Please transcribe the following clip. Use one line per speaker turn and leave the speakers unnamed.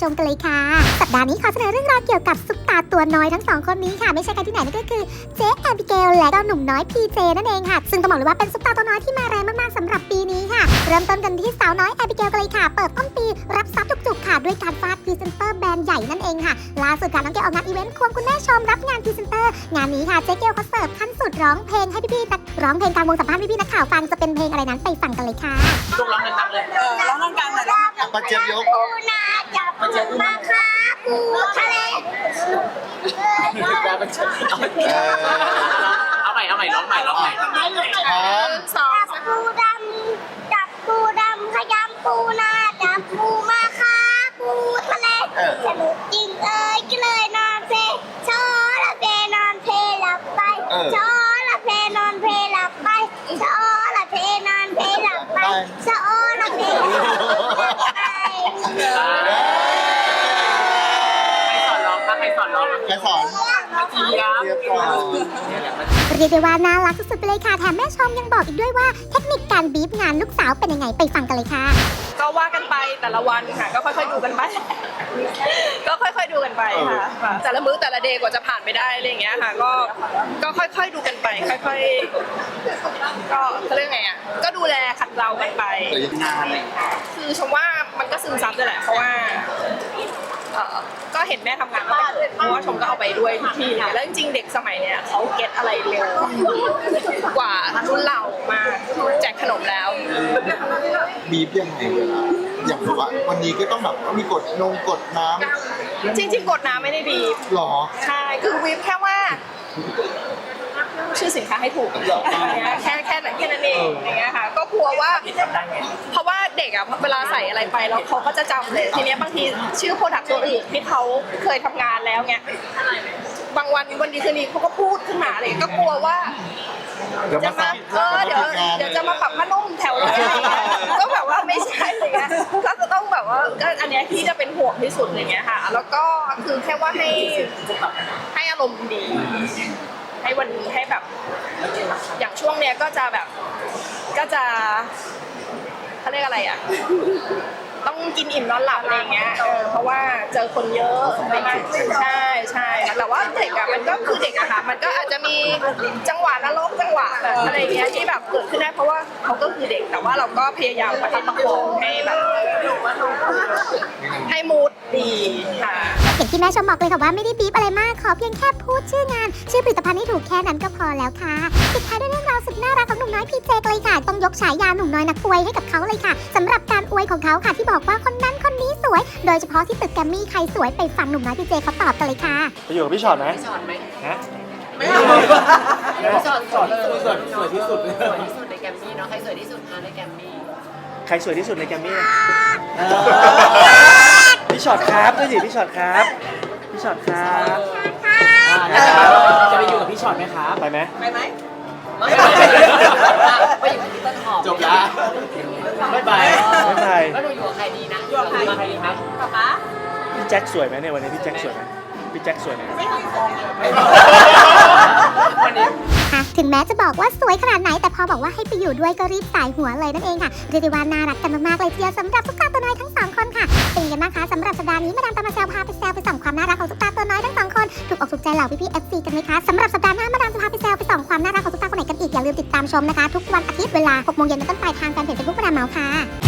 ชมกันเลยค่ะ สัปดาห์นี้ขอเสนอเรื่องราวเกี่ยวกับซุปตาตัวน้อยทั้งสองคนนี้ค่ะไม่ใช่ใครที่ไหนนั่นก็คือเจ๊แอบิเกลและก็หนุ่มน้อยพีเจนั่นเองค่ะ ซึ่งต้องบอกเลยว่าเป็นซุปตาตัวน้อยที่มาแรงมากๆสำหรับปีนี้ค่ะ เริ่มต้นกันที่สาวน้อยแอบิเกลกันเลยค่ะ เปิดต้นปีรับทรัพย์จุกๆค่ะด้วยการฟาดพรีเซนเตอร์แบรนด์ใหญ่นั่นเองค่ะล่าสุดค่ะน้องเกลออกงานอีเวนต์ควงคุณแม่ชมรับงานพรีเซนเตอร์งานนี้ค่ะเจ๊เกลเขาเสิร์ฟขั้นสุดร้องเพลงให้พี่ๆนักร้องเพลงกลางวงสัมภาษณ์พี่ๆนักข่าวฟังจะเป็นเพลงอะไรนั้นไปฟังกันเลยค่ะ
ลูกร้องดังๆเลย
เออร้องต้องการหน่อยร้องต้องการ
ปาเจี๊ยบยก
ปูนาจับปูมาคาปูทะเล
เอาใหม่เอาใหม่ร้องใหม่ร้องใหม่
พร้อม
สองปูดำจับปูดำขยำปูนาจับปูมาคาปูทะเล
เออ
สนุกจริงเอ้ยก็เลยนอนเพลชอละเพนอนเพลหลับไป
เออ
ชอละเพนอนเพลหลับไปชอละเพนอนเพลหลับไปชอ
ใครสอนร้องใครสอนเจี๊ยบ
เจี๊ยบก่อน
เรียกได้ว่าน่ารักสุดๆไปเลยค่ะ แถมแม่ชมยังบอกอีกด้วยว่าเทคนิคการบีบงานลูกสาวเป็นยังไงไปฟังกันเลยค่ะ
ก็ว่ากันไปแต่ละวันค่ะ ก็ค่อยๆดูกันไป ก็ค่อยๆดูกันไปค่ะค่ะแต่ละมื้อแต่ละเดย์กว่าจะผ่านไปได้อะไรอย่างเงี้ยค่ะ ก็ก็ค่อยๆดูกันไป ค่อยๆ ก็เขาเรียกไงอะ ก็ดูแลขัดเกลากันไป
แต่ยังงานเลย
คือชมว่ามันก็ซึมซับด้วยแหละเพราะว่าเอ่อ ก็เห็นแม่ทำงานมาตั้งแต่เพราะว่าชมก็เอาไปด้วยทุกที่เลยแล้วจริงๆเด็กสมัยเนี้ยเขาเก็ตอะไรเร็วกว่ารุ่นเรามากแจกขนมแล้ว
บีบยังไงเวลาอย่างแบบว่าวันนี้ก็ต้องแบบมีกดนงกดน้
จริงๆกดน้ำไม่ได้บีบำ
หรอ
ใช่คือวิบแค่ว่า ชื่อสินค้าให้ถูกอย่างเงี้ยแค่แค่นั้นแค่นั้นเองอย่างเงี้ยค่ะ ก็กลัวว่าเพราะว่า เด็กอะเวลาใส่อะไรไปแล้วเขาก็จะจำเลย ทีเนี้ยบางทีชื่อโปรดักต์ตัวอื่นที่เขาเคยทำงานแล้วเงี้ยบางวันวันดีคืนดีเขาก็พูดขึ้นมาอะไรเลยก็กลัวว่า
เดี๋ยว
จะ
มา
มา
ซ้ำ
เออเดี๋ยวเดี๋ยวจะมาปรับผ้านุ่มแถวนี้อะไรเงี้ยก็แบบว่าไม่ใช่อะไรเงี้ยก็จะต้องแบบว่าก็อันเนี้ยที่จะเป็นห่วงที่สุดอะไรเงี้ยค่ะ แล้วก็คือแค่ว่าให้ให้อารมณ์ดี ให้วันนี้ให้แบบ อย่างช่วงเนี้ยก็จะแบบก็จะ เขาเรียกอะไรอะ ต้องกินอิ่มนอนหลับอะไรอย่างเงี้ยเออเพราะว่าเจอคนเยอะอะไรเงี้ยใช่ใช่แต่ว่าเด็กอะมันก็คือเด็กอะค่ะ มันก็อาจจะมีจังหวะนรกจังหวะแบบอะไรเงี้ยที่แบบเกิดขึ้นได้เพราะว่าเขาก็คือเด็กแต่ว่าเราก็พยายามประคับประคองให้แบบให้มูดดีค่ะ
อย่างที่แม่ชมบอกเลยค่ะว่าไม่ได้บีบอะไรมาก ขอเพียงแค่พูดชื่องาน ชื่อผลิตภัณฑ์ให้ถูกแค่นั้นก็พอแล้วค่ะปิดท้ายด้วยเรื่องราว สุดน่ารักของหนุ่มน้อยพีเจกันเลยค่ะ ต้องยกฉายาหนุ่มน้อยนักอวยให้กับเขาเลยค่ะสำหรับการอวยของเขาค่ะที่บอกว่าคนนั้นคนนี้สวย โดยเฉพาะที่ตึกแกรมมี่ใครสวยไปฟังหนุ่มน้อยพีเจเขาตอบกันเลยค่ะ
ไปอยู่กับพี่ช็อตไหม
สอนไหม
ฮะ
สอนสอนเลยสวยสวยที่สุดสวยที่สุดในแกรมมี่เนาะใครสวยที่สุดคะในแกรมมี่
ใครสวยที่สุดในแกรมมี่พี่ช็อตครับด้วยสิพี่ช็อตครับพี่ช็อตครับ
จะไปอยู่กับพี่ช็อตไหมครับ
ไปไหม
ไปไหม
ไปอยู่กับพี่ต้นหอม
จบละ
ไม่ไป
ไม่ไป
แล้วหนูอยู่กับใครดีนะอยู่กับใครดีไหม
พี่แจ็คสวยไหมเนี่ยวันนี้พี่แจ็คสวยไหมพี่แจ็คสวยไหม
วันนี้
ค่ะถึงแม้จะบอกว่าสวยขนาดไหน แต่พอบอกว่าให้ไปอยู่ด้วยก็รีบสายหัวเลยนั่นเองค่ะเรียกได้ว่าน่ารักกันมากๆเลยทีเดียวสำหรับซุปตาตัวน้อยทั้งสองคนค่ะเป็นยังไงบ้างคะสำหรับสัปดาห์นี้มาดามตามมาแซวพาไปแซวไปส่องความน่ารักของซุปตาตัวน้อยทั้งสองคนถูกอกถูกใจเหล่าพี่ๆเอฟซีกันไหมคะสำหรับสัปดาห์หน้ามาดามจะพาไปแซวไปส่องความน่ารักของ อีกอย่าลืมติดตามชมนะคะ ทุกวันอาทิตย์เวลา6โมงเย็นเป็นต้นไปทางแฟนเพจเฟซบุ๊กมาดามเมาค่ะ